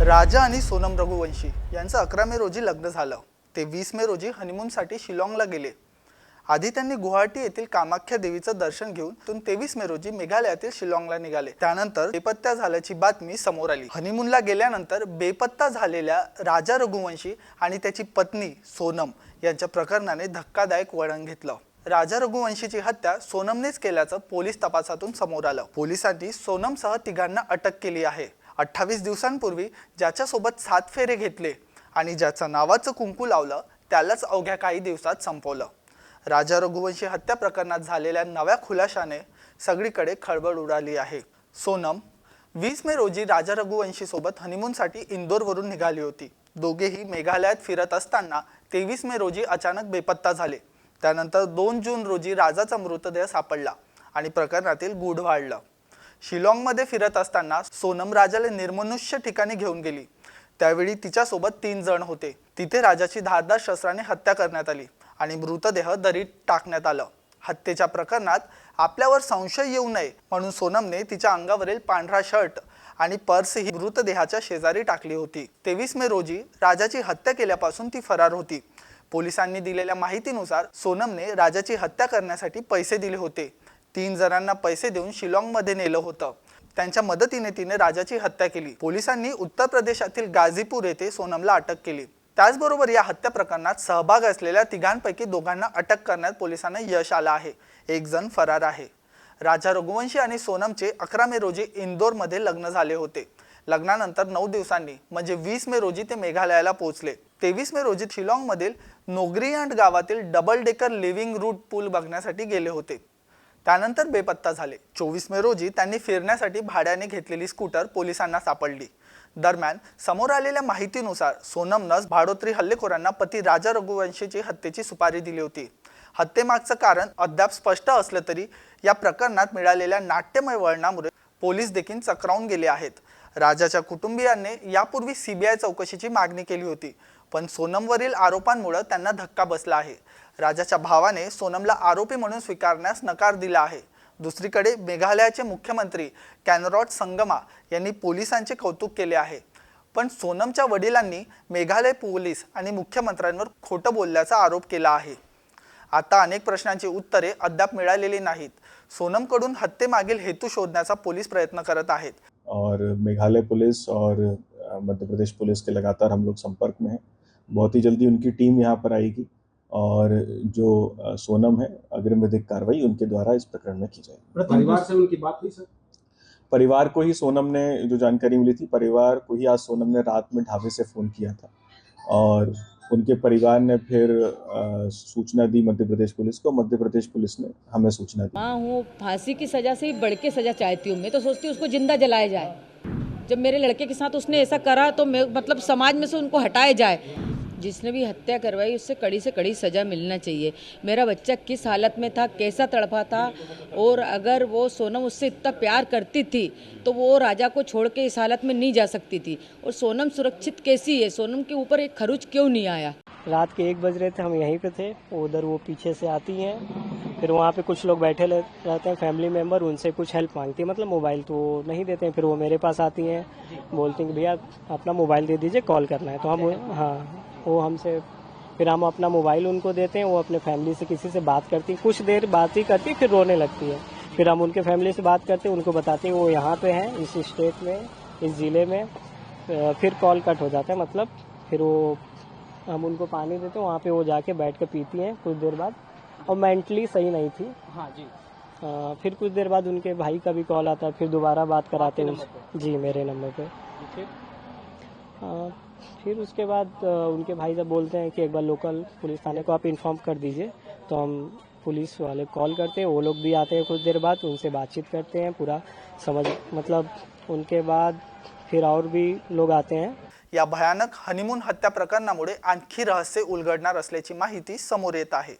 राजा आणि सोनम रघुवंशी यांचं अकरा मे रोजी लग्न झालं. ते वीस मे रोजी हनीमूनसाठी शिलाँगला गेले. आधी त्यांनी गुवाहाटी येथील कामाख्या देवीचं दर्शन घेऊन तून तेवीस मे रोजी मेघालयातील शिलाँगला निघाले. त्यानंतर बेपत्ता झाल्याची बातमी समोर आली. हनीमूनला गेल्यानंतर बेपत्ता झालेल्या राजा रघुवंशी आणि त्याची पत्नी सोनम यांच्या प्रकरणाने धक्कादायक वळण घेतलं. राजा रघुवंशीची हत्या सोनमनेच केल्याचं पोलीस तपासातून समोर आलं. पोलिसांनी सोनमसह तिघांना अटक केली आहे. अठ्ठावीस दिवसांपूर्वी ज्याच्यासोबत सात फेरे घेतले आणि ज्याचं नावाचं कुंकू लावलं त्यालाच अवघ्या काही दिवसात संपवलं. राजा रघुवंशी हत्या प्रकरणात झालेल्या नव्या खुलाशाने सगळीकडे खळबळ उडाली आहे. सोनम वीस मे रोजी राजा रघुवंशीसोबत हनीमूनसाठी इंदोरवरून निघाली होती. दोघेही मेघालयात फिरत असताना तेवीस मे रोजी अचानक बेपत्ता झाले. त्यानंतर दोन जून रोजी राजाचा मृतदेह सापडला आणि प्रकरणातील गूढ वाढलं. शिलाँगमध्ये फिरत असताना सोनम राजाला निर्मनुष्य ठिकाणी घेऊन गेली. त्यावेळी तिच्यासोबत तीन जण होते. तिथे राजाची धारदार शस्त्राने हत्या करण्यात आली आणि मृतदेह दरीत टाकण्यात आलं. हत्येच्या प्रकरणात आपल्यावर संशय येऊ नये म्हणून सोनमने तिच्या अंगावरील पांढरा शर्ट आणि पर्स ही मृतदेहाच्या शेजारी टाकली होती. तेवीस मे रोजी राजाची हत्या केल्यापासून ती फरार होती. पोलिसांनी दिलेल्या माहितीनुसार सोनमने राजाची हत्या करण्यासाठी पैसे दिले होते. तीन जणांना पैसे देऊन शिलाँगमध्ये नेलं होतं. त्यांच्या मदतीने तिने राजाची हत्या केली. पोलिसांनी उत्तर प्रदेशातील गाझीपूर येथे सोनमला अटक केली. त्याचबरोबर या हत्या प्रकरणात सहभाग असलेल्या तिघांपैकी दोघांना अटक करण्यात पोलिसांना यश आलं आहे. एक जण फरार आहे. राजा रघुवंशी आणि सोनमचे अकरा मे रोजी इंदोरमध्ये लग्न झाले होते. लग्नानंतर नऊ दिवसांनी म्हणजे वीस मे रोजी ते मेघालयाला पोहोचले. तेवीस मे रोजी शिलाँगमधील नोगरियांड गावातील डबल डेकर लिव्हिंग रूट पूल बघण्यासाठी गेले होते. त्यानंतर बेपत्ता झाले. चोवीस मे रोजी त्यांनी फिरण्यासाठी भाड्याने घेतलेली स्कूटर पोलिसांना सापडली. दरम्यान समोर आलेल्या माहितीनुसार सोनमनं भाडोत्री हल्लेखोरांना पती राजा रघुवंशीची हत्येची सुपारी दिली होती. हत्येमागचं कारण अद्याप स्पष्ट असलं तरी या प्रकरणात मिळालेल्या नाट्यमय वळणामुळे पोलीस देखील चक्रावून गेले आहेत. राजाच्या कुटुंबियांनी यापूर्वी सीबीआय चौकशीची मागणी केली होती. पण सोनमवरील आरोपांमुळे त्यांना धक्का बसला आहे. राजाच्या भावाने सोनमला आरोपी म्हणून स्वीकारण्यास नकार दिला आहे. दुसरीकडे मेघालयाचे मुख्यमंत्री कॅनरॉट संगमा यांनी पोलिसांचे कौतुक केले आहे. पण सोनमच्या वडिलांनी मेघालय पोलीस आणि मुख्यमंत्र्यांवर खोटं बोलल्याचा आरोप केला आहे. आता अनेक प्रश्नांची उत्तरे अद्याप मिळालेली नाहीत. सोनमकडून हत्येमागील हेतू शोधण्याचा पोलीस प्रयत्न करत आहेत. और मेघालय पुलिस और मध्य प्रदेश पुलिस के लगातार हम लोग संपर्क में हैं। बहुत ही जल्दी उनकी टीम यहाँ पर आएगी और जो सोनम है अग्रिम विधिक कार्रवाई उनके द्वारा इस प्रकरण में की जाएगी। परिवार से उनकी बात हुई सर? परिवार को ही सोनम ने जो जानकारी मिली थी परिवार को ही आज सोनम ने रात में ढाबे से फ़ोन किया था और उनके परिवार ने फिर अ, सूचना दी मध्य प्रदेश पुलिस को। मध्य प्रदेश पुलिस ने हमें सूचना दी। माँ हूँ फांसी की सज़ा से ही बढ़ के सज़ा चाहती हूँ मैं तो सोचती हूँ उसको ज़िंदा जलाया जाए। जब मेरे लड़के के साथ उसने ऐसा करा तो मैं मतलब समाज में से उनको हटाया जाए। जिसने भी हत्या करवाई, उससे कड़ी से कड़ी सज़ा मिलना चाहिए। मेरा बच्चा किस हालत में था, कैसा तड़पा था, और अगर वो सोनम उससे इतना प्यार करती थी तो वो राजा को छोड़ के इस हालत में नहीं जा सकती थी। और सोनम सुरक्षित कैसी है? सोनम के ऊपर एक खरुच क्यों नहीं आया? रात के एक बज रहे थे, हम यहीं पे थे। उधर, वो पीछे से आती हैं। फिर वहाँ पे कुछ लोग बैठे रहते हैं फैमिली मेंबर उनसे कुछ हेल्प मांगती है। मतलब मोबाइल तो नहीं देते हैं, फिर वो मेरे पास आती हैं। बोलती हैं कि, भैया, अपना मोबाइल दे दीजिए कॉल करना है। तो हम हाँ। वो हमसे फिर हम अपना मोबाइल उनको देते हैं वो अपने फैमिली से किसी से बात करती हैं। कुछ देर बात ही करती फिर रोने लगती है। फिर हम उनके फैमिली से बात करते हैं उनको बताते हैं वो यहाँ पे हैं इस स्टेट में इस ज़िले में। फिर कॉल कट हो जाता है मतलब फिर वो हम उनको पानी देते हैं वहाँ पे वो जाके बैठ के पीती हैं कुछ देर बाद। और मेंटली सही नहीं थी। हाँ जी। अ, फिर कुछ देर बाद उनके भाई का भी कॉल आता है फिर दोबारा बात कराते हैं जी मेरे नंबर पे। फिर उसके बाद उनके भाई जब बोलते हैं कि एक बार लोकल पुलिस थाने को आप इन्फॉर्म कर दीजिए तो हम पुलिस वाले कॉल करते हैं। वो लोग भी आते हैं कुछ देर बाद उनसे बातचीत करते हैं पूरा समझ मतलब उनके बाद फिर और भी लोग आते हैं। या भयानक हनीमून हत्या प्रकरणामुळे आणखी रहस्य उलगडणार असल्याची माहिती समोर येत आहे.